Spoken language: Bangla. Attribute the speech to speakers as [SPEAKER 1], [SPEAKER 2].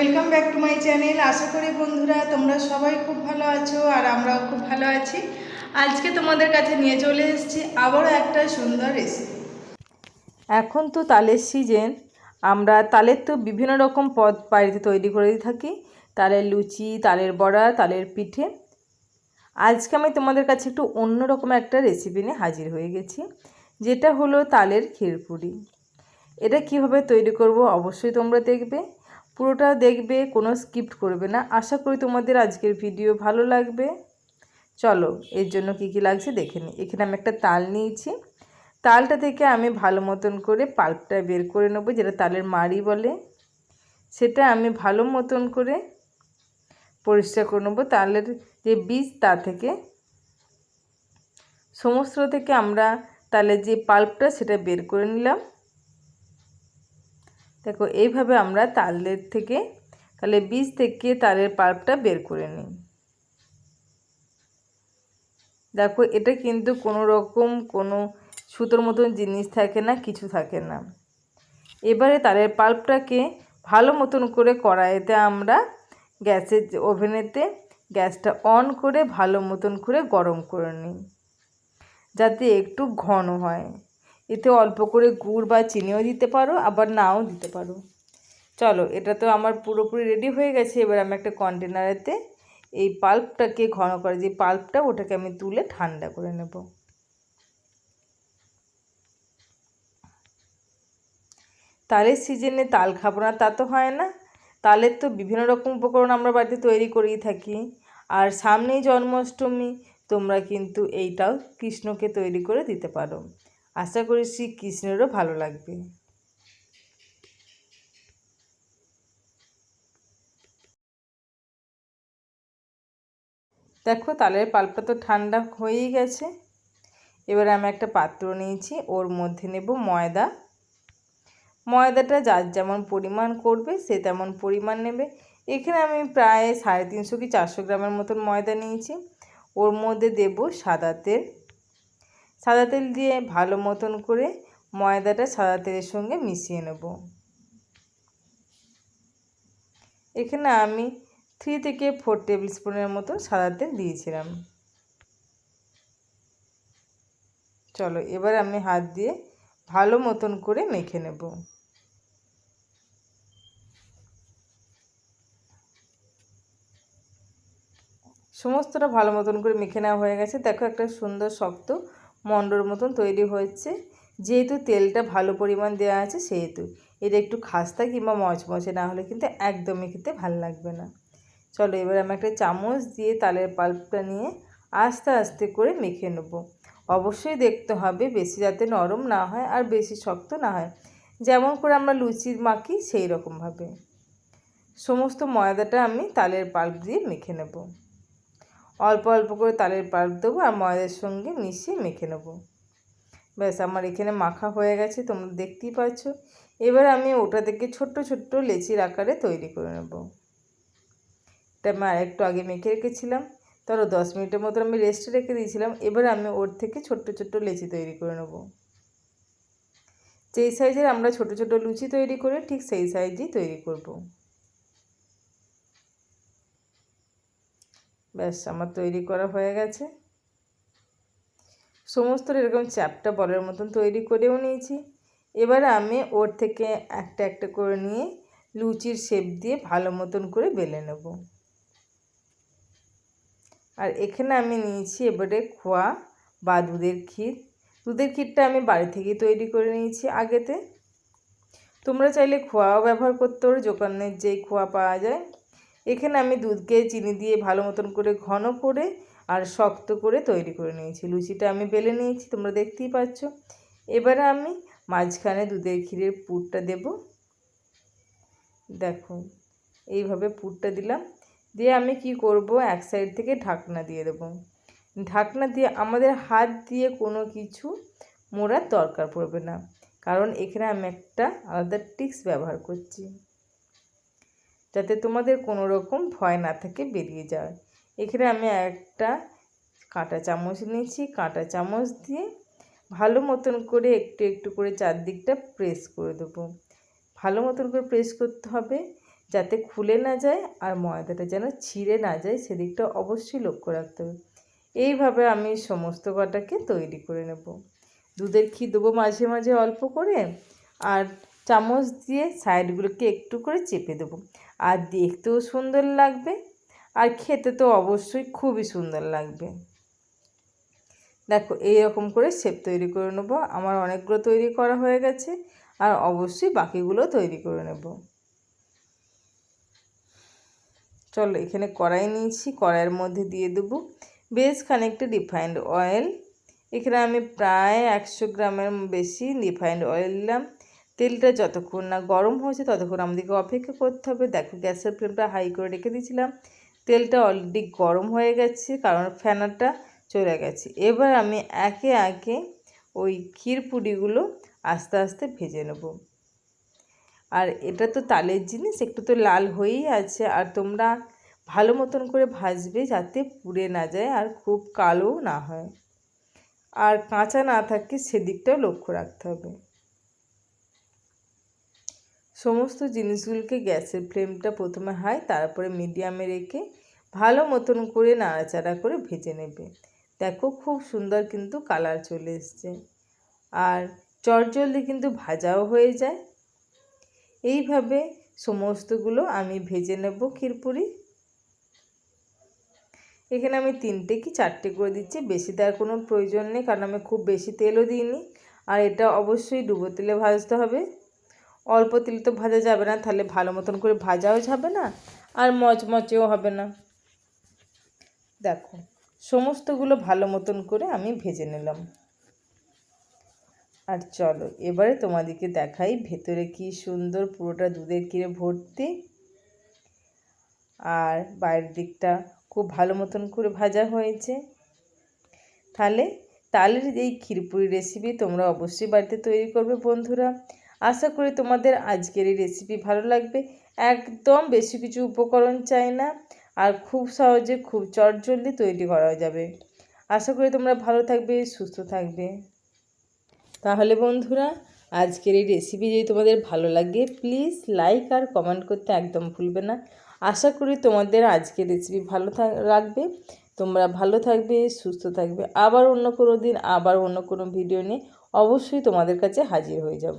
[SPEAKER 1] Welcome back to my channel আশা করি বন্ধুরা তোমরা সবাই খুব ভালো আছো আর আমরাও খুব ভালো আছি। আজকে তোমাদের কাছে নিয়ে চলে এসেছি আবারও একটা সুন্দর রেসিপি
[SPEAKER 2] এখন তো তালের সিজন আমরা তালের তো বিভিন্ন রকম পদ বাড়িতে তৈরি করে থাকি। তালের লুচি, তালের বড়া, তালের পিঠে। আজকে আমি তোমাদের কাছে একটু অন্য রকম একটা রেসিপি নিয়ে হাজির হয়ে গেছি, যেটা হলো তালের ক্ষীরপুরি। এটা কীভাবে তৈরি করব অবশ্যই তোমরা দেখবে। পুরোটা দেখবে, কোনো স্কিপ্ট করবে না। আশা করি তোমাদের আজকের ভিডিও ভালো লাগবে। চলো, এর জন্য কি কি লাগছে দেখে নিই এখানে আমি একটা তাল নিয়েছি। তালটা থেকে আমি ভালো মতন করে পাল্পটা বের করে নেব, যেটা তালের মাড়ি বলে। সেটা আমি ভালো মতন করে পরিষ্কার করে নেব। তালের যে বীজ, তা থেকে সমস্ত থেকে আমরা তালের যে পাল্পটা, সেটা বের করে নিলাম। দেখো, এইভাবে আমরা তালের থেকে, তাহলে বীজ থেকে তালের পাল্পটা বের করে নিই। দেখো, এটা কিন্তু কোনো রকম কোনো সুতোর মতন জিনিস থাকে না, কিছু থাকে না। এবারে তালের পাল্পটাকে ভালো মতন করে কড়াইতে আমরা গ্যাসের ওভেনেতে গ্যাসটা অন করে ভালো মতন করে গরম করে নিই, যাতে একটু ঘন হয়। এতে অল্প করে গুড় বা চিনিও দিতে পারো, আবার নাও দিতে পারো। চলো, এটা তো আমার পুরোপুরি রেডি হয়ে গেছে। এবার আমি একটা কন্টেনারেতে এই পাল্পটাকে ঘন করে, যে পাল্পটা ওটাকে আমি তুলে ঠান্ডা করে নেব। তালের সিজনে তাল খাব না, তা তো হয় না। তালের তো বিভিন্ন রকম উপকরণ আমরা বাড়িতে তৈরি করেই থাকি। আর সামনেই জন্মাষ্টমী, তোমরা কিন্তু এইটাও কৃষ্ণকে তৈরি করে দিতে পারো। আশা করি শ্রীকৃষ্ণেরও ভালো লাগবে। দেখো তালের পাল্পটা তো ঠান্ডা হয়েই গেছে। এবার আমি একটা পাত্র নিয়েছি, ওর মধ্যে নেব ময়দা। ময়দাটা যার যেমন পরিমাণ করবে, সে তেমন পরিমাণ নেবে। এখানে আমি প্রায় সাড়ে তিনশো কি চারশো গ্রামের মতন ময়দা নিয়েছি। ওর মধ্যে দেব সাদা তেল। সাদা তেল দিয়ে ভালো মতন করে ময়দাটা সাদা তেলের সঙ্গে মিশিয়ে নেব। এখানে আমি থ্রি থেকে ফোর টেবিল স্পুনের মতো সাদা তেল দিয়েছিলাম। চলো, এবার আমি হাত দিয়ে ভালো মতন করে মেখে নেব। সমস্তটা ভালো মতন করে মেখে নেওয়া হয়ে গেছে। দেখো একটা সুন্দর শক্ত মন্ডর মতন তৈরি হয়েছে। যেহেতু তেলটা ভালো পরিমাণ দেওয়া আছে, সেহেতু। এটা একটু খাস্তা কিংবা মচমচে না হলে কিন্তু একদমই খেতে ভালো লাগবে না। চলো এবার আমি একটা চামচ দিয়ে তালের পাল্পটা নিয়ে আস্তে আস্তে করে মেখে নেব। অবশ্যই দেখতে হবে বেশি যাতে নরম না হয় আর বেশি শক্ত না হয়। যেমন করে আমরা লুচির মাখি সেই রকমভাবে সমস্ত ময়দাটা আমি তালের পাল্প দিয়ে মেখে নেব। অল্প অল্প করে তালের পাল্প দেবো আর ময়দার সঙ্গে মিশিয়ে মেখে নেব। ব্যাস, আমার এখানে মাখা হয়ে গেছে, তোমরা দেখতেই পাচ্ছ। এবার আমি ওটা থেকে ছোট্ট ছোট্ট লেচির আকারে তৈরি করে নেব। এটা আমি আরেকটু আগে মেখে রেখেছিলাম, ধরো দশ মিনিটের মতো আমি রেস্টে রেখে দিয়েছিলাম, এবার আমি ওর থেকে ছোট্ট ছোট্ট লেচি তৈরি করে নেব। যেই সাইজের আমরা ছোট ছোট লুচি তৈরি করে ঠিক সেই সাইজেই তৈরি করব। ব্যাস, আমার তৈরি করা হয়ে গেছে। সমস্ত এরকম চ্যাপটা বলের মতন তৈরি করেও নিয়েছি। এবার আমি ওর থেকে একটা একটা করে নিয়ে লুচির শেপ দিয়ে ভালো মতন করে বেলে নেব। আর এখানে আমি নিয়েছি এবারে খোয়া বা দুধের ক্ষীর। দুধের ক্ষীরটা আমি বাড়ি থেকেই তৈরি করে নিয়েছি আগেতে। তোমরা চাইলে খোয়াও ব্যবহার করতে পারো, দোকানের যেই খোয়া পাওয়া যায়। এখানে আমি দুধকে চিনি দিয়ে ভালো মতন করে ঘন করে আর শক্ত করে তৈরি করে নিয়েছি। লুচিটা আমি বেলে নিয়েছি, তোমরা দেখতেই পাচ্ছ। এবারে আমি মাঝখানে দুধের ক্ষীরের পুরটা দেব। দেখো, এইভাবে পুরটা দিলাম। দিয়ে আমি কি করব, এক সাইড থেকে ঢাকনা দিয়ে দেবো। ঢাকনা দিয়ে আমাদের হাত দিয়ে কোনো কিছু মোড়ার দরকার পড়বে না। কারণ এখানে আমি একটা আলাদা টিক্স ব্যবহার করছি। যাতে তোমাদের কোনো রকম ভয় না থাকে বেরিয়ে যায় এখানে আমি একটা কাঁটা চামচ নিয়েছি। কাঁটা চামচ দিয়ে ভালো মতন করে একটু একটু করে চারদিকটা প্রেস করে দেবো। ভালো মতন করে প্রেস করতে হবে যাতে খুলে না যায় আর ময়দাটা যেন ছিঁড়ে না যায়, সেদিকটা অবশ্যই লক্ষ্য রাখতে হবে। এইভাবে আমি সমস্ত কটাকে তৈরি করে নেব। দুধের ঘি দেবো মাঝে মাঝে অল্প করে আর চামচ দিয়ে সাইডগুলোকে একটু করে চেপে দেবো। আর দেখতেও সুন্দর লাগবে আর খেতে তো অবশ্যই খুবই সুন্দর লাগবে। দেখো, এইরকম করে শেপ তৈরি করে নেব। আমার অনেকগুলো তৈরি করা হয়ে গেছে আর অবশ্যই বাকিগুলো তৈরি করে নেব। চলো, এখানে কড়াই নিয়েছি, কড়াইয়ের মধ্যে দিয়ে দেবো বেশ খানিকটা রিফাইন্ড অয়েল এখানে আমি প্রায় একশো গ্রামের বেশি রিফাইন্ড অয়েল দিলাম তেলটা যতক্ষণ না গরম হয়েছে ততক্ষণ আমাদেরকে অপেক্ষা করতে হবে। দেখো গ্যাসের ফ্লেমটা হাই করে রেখে দিয়েছিলাম। তেলটা অলরেডি গরম হয়ে গেছে কারণ ফ্যানারটা চলে গেছে। এবার আমি একে একে ওই ক্ষীর পুডিগুলো আস্তে আস্তে ভেজে নেব। আর এটা তো তালের জিনিস, একটু তো লাল হয়েই আছে। আর তোমরা ভালো মতন করে ভাজবে যাতে পুড়ে না যায় আর খুব কালো না হয়। আর কাঁচা না থাকে সেদিকটাও লক্ষ্য রাখতে হবে। সমস্ত জিনিসগুলোকে গ্যাসের ফ্লেমটা প্রথমে হাই, তারপরে মিডিয়ামে রেখে ভালো মতন করে নাড়াচাড়া করে ভেজে নেবে। দেখো খুব সুন্দর কিন্তু কালার চলে এসছে। আর চটজলদি কিন্তু ভাজাও হয়ে যায়। এইভাবে সমস্তগুলো আমি ভেজে নেব ক্ষীরপুরি। এখানে আমি তিনটে কি চারটে করে দিচ্ছি, বেশি দেওয়ার কোনো প্রয়োজন নেই, কারণ আমি খুব বেশি তেলও দিইনি। আর এটা অবশ্যই ডুবো তেলে ভাজতে হবে। অল্প তেলে তো ভাজা যাবে না, তাহলে ভালো মতন করে ভাজাও যাবে না আর মচমচেও হবে না। দেখো, সমস্তগুলো ভালো মতন করে আমি ভেজে নিলাম। আর চলো, এবারে তোমাদেরকে দেখাই ভেতরে কি সুন্দর পুরোটা দুধের কিরে ভর্তি। আর বাইরের দিকটা খুব ভালো মতন করে ভাজা হয়েছে। তাহলে তালের এই ক্ষীরপুরি রেসিপি তোমরা অবশ্যই বাড়িতে তৈরি করবে বন্ধুরা। আশা করি তোমাদের আজকের এই রেসিপি ভালো লাগবে। একদম বেশি কিছু উপকরণ চাই না, আর খুব সহজে খুব চটজলদি তৈরি করা যাবে। আশা করি তোমরা ভালো থাকবে, সুস্থ থাকবে। তাহলে বন্ধুরা, আজকের এই রেসিপি যদি তোমাদের ভালো লাগে প্লিজ লাইক আর কমেন্ট করতে একদম ভুলবে না। আশা করি তোমাদের আজকের রেসিপি ভালো লাগবে। তোমরা ভালো থাকবে, সুস্থ থাকবে। আবার অন্য কোনো দিন, আবার অন্য কোনো ভিডিও নিয়ে অবশ্যই তোমাদের কাছে হাজির হয়ে যাব।